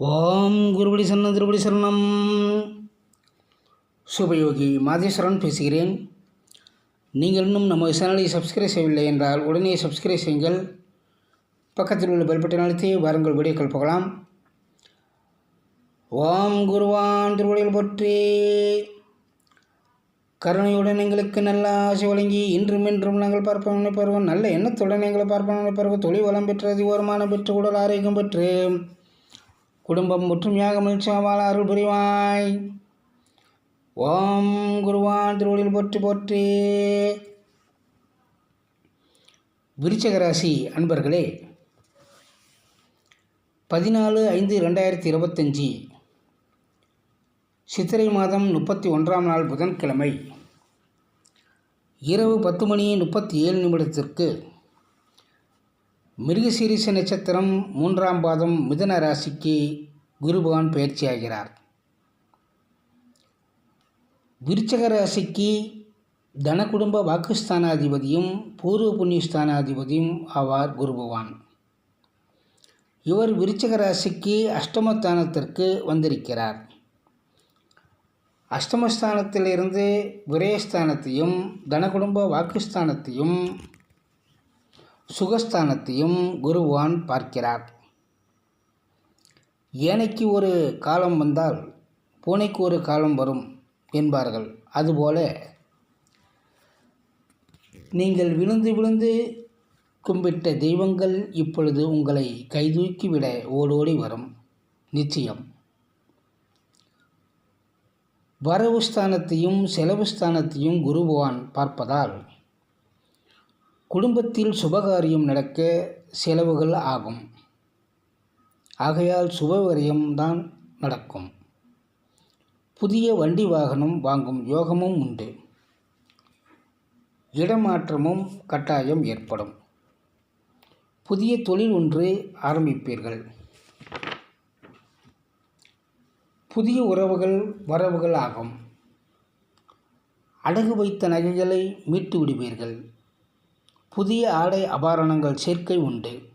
ஓம் குருபடி சரணம் திருபடி சரணம். சுபயோகி மாதேஸ்வரன் பேசுகிறேன். நீங்கள் இன்னும் நம்ம சேனலை சப்ஸ்கிரைப் செய்யவில்லை என்றால் உடனே சப்ஸ்கிரைப் செய்யுங்கள். பக்கத்தில் உள்ள பெல் அழுத்தி வாருங்கள் வீடியோக்கள் போகலாம் ஓம் குருவான் திருவடியில் பற்றி. கருணையுடன் எங்களுக்கு நல்ல ஆசை வழங்கி இன்றும் இன்றும் நாங்கள் பார்ப்போம். நினைப்பருவோம் நல்ல எண்ணத்துடன் எங்களை பார்ப்போம். நினைப்பருவோம் தொழில் வளம் பெற்று அதிக வருமானம் பெற்று உடல் ஆரோக்கியம் பெற்று குடும்பம் ஒற்றுமையாக மகிழ்ச்சியாக வாழ அருள் புரிவாய். ஓம் குருவான் திருவடியில் போற்றி போற்றி. விருச்சகராசி அன்பர்களே பதினாலு ஐந்து ரெண்டாயிரத்தி இருபத்தஞ்சி சித்திரை மாதம் முப்பத்தி ஒன்றாம் நாள் புதன்கிழமை இரவு பத்து மணி முப்பத்தி ஏழு நிமிடத்திற்கு மிருகசீரிச நட்சத்திரம் மூன்றாம் பாதம் மிதன ராசிக்கு குருபகவான் பயிற்சியாகிறார். விருச்சக ராசிக்கு தன குடும்ப வாக்குஸ்தானாதிபதியும் பூர்வ புண்ணியஸ்தானாதிபதியும் ஆவார் குரு பகவான் இவர் விருச்சக ராசிக்கு அஷ்டமஸ்தானத்திற்கு வந்திருக்கிறார். அஷ்டமஸ்தானத்திலிருந்து விரயஸ்தானத்தையும் தனகுடும்ப வாக்குஸ்தானத்தையும் சுகஸ்தானத்தையும் குருவான் பார்க்கிறார். ஏனைக்கு ஒரு காலம் வந்தால் பூனைக்கு ஒரு காலம் வரும் என்பார்கள். அதுபோல நீங்கள் விழுந்து விழுந்து கும்பிட்ட தெய்வங்கள் இப்பொழுது உங்களை கைதூக்கிவிட ஓடோடி வரும். நிச்சயம். வரவு ஸ்தானத்தையும் செலவு ஸ்தானத்தையும் குருபவான் பார்ப்பதால் குடும்பத்தில் சுபகாரியம் நடக்க செலவுகள் ஆகும். ஆகையால் சுபவரியம் நடக்கும். புதிய வண்டி வாகனம் வாங்கும் யோகமும் உண்டு. இடமாற்றமும் கட்டாயம் ஏற்படும். புதிய தொழில் ஒன்று ஆரம்பிப்பீர்கள். புதிய உறவுகள் வரவுகள் ஆகும். அடகு வைத்த நகைகளை மீட்டு விடுவீர்கள். புதிய ஆடை அபாரணங்கள் சேர்க்கை உண்டு.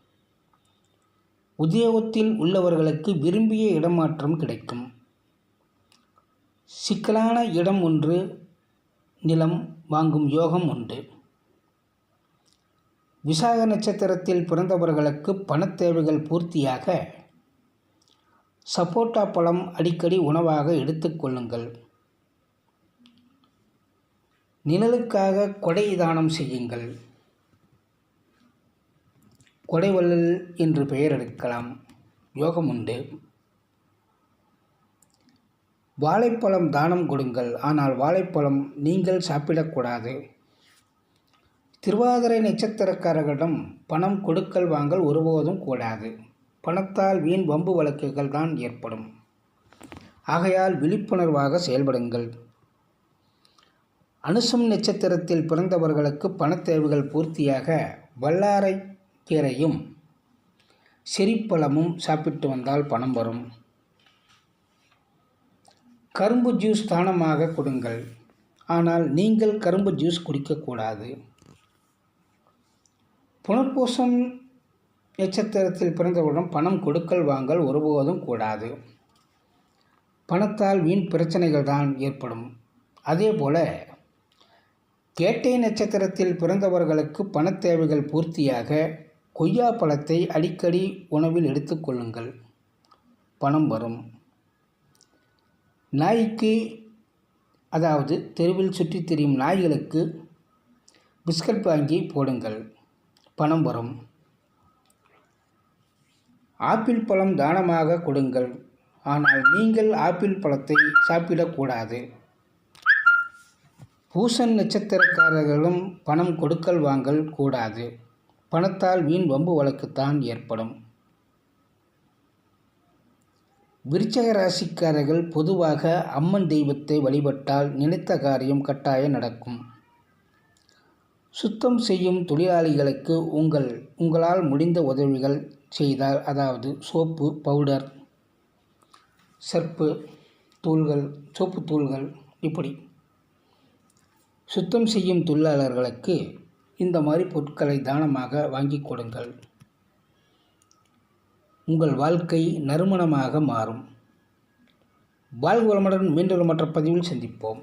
உத்தியோகத்தில் உள்ளவர்களுக்கு விரும்பிய இடமாற்றம் கிடைக்கும். சிக்கலான இடம் ஒன்று நிலம் வாங்கும் யோகம் உண்டு. விசாக நட்சத்திரத்தில் பிறந்தவர்களுக்கு பணத் தேவைகள் பூர்த்தியாக. சப்போட்டா பழம் அடிக்கடி உணவாக எடுத்துக்கொள்ளுங்கள் நிழலுக்காக கொடை தானம் செய்யுங்கள். கொடைவள்ளல் என்று பெயர் எடுக்கலாம். யோகம் உண்டு. வாழைப்பழம் தானம் கொடுங்கள். ஆனால் வாழைப்பழம் நீங்கள் சாப்பிடக்கூடாது. திருவாதிரை நட்சத்திரக்காரர்களிடம் பணம் கொடுக்கல் வாங்கல் ஒருபோதும் கூடாது. பணத்தால் வீண் வம்பு வழக்குகள் தான் ஏற்படும். ஆகையால் விழிப்புணர்வாக செயல்படுங்கள். அனுசம் நட்சத்திரத்தில் பிறந்தவர்களுக்கு பணத் தேவைகள் பூர்த்தியாக வல்லாரை கீரையும் செரிப்பழமும் சாப்பிட்டு வந்தால் பணம் வரும். கரும்பு ஜூஸ் தானமாக கொடுங்கள். ஆனால் நீங்கள் கரும்பு ஜூஸ் குடிக்கக்கூடாது புனர்பூசம் நட்சத்திரத்தில் பிறந்தவுடன் பணம் கொடுக்கல் வாங்கல் ஒருபோதும் கூடாது. பணத்தால் வீண் பிரச்சனைகள் தான் ஏற்படும். அதே போல கேட்டை நட்சத்திரத்தில் பிறந்தவர்களுக்கு பணத் தேவைகள் பூர்த்தியாக கொய்யா பழத்தை அடிக்கடி உணவில் எடுத்துக்கொள்ளுங்கள் பணம் வரும். நாய்க்கு அதாவது தெருவில் சுற்றித் திரியும் நாய்களுக்கு பிஸ்கட் வாங்கி போடுங்கள். பணம் வரும். ஆப்பிள் பழம் தானமாக கொடுங்கள். ஆனால் நீங்கள் ஆப்பிள் பழத்தை சாப்பிடக்கூடாது பூசன் நட்சத்திரக்காரர்களும் பணம் கொடுக்கல் வாங்கல் கூடாது. பணத்தால் வீண் வம்பு வழக்குத்தான் ஏற்படும். விருச்சக ராசிக்காரர்கள் பொதுவாக அம்மன் தெய்வத்தை வழிபட்டால் நினைத்த காரியம் கட்டாயம் நடக்கும். சுத்தம் செய்யும் தொழிலாளிகளுக்கு உங்கள் உங்களால் முடிந்த உதவிகள் செய்தால் அதாவது சோப்பு பவுடர் சர்ப்பு தூள்கள் சோப்பு தூள்கள் இப்படி. சுத்தம் செய்யும் தொழிலாளர்களுக்கு இந்த மாதிரி பொருட்களை தானமாக வாங்கி கொடுங்கள். உங்கள் வாழ்க்கை நறுமணமாக மாறும். வாழ்வு வளமுடன் மீண்டும் மற்ற பதிவில் சந்திப்போம்.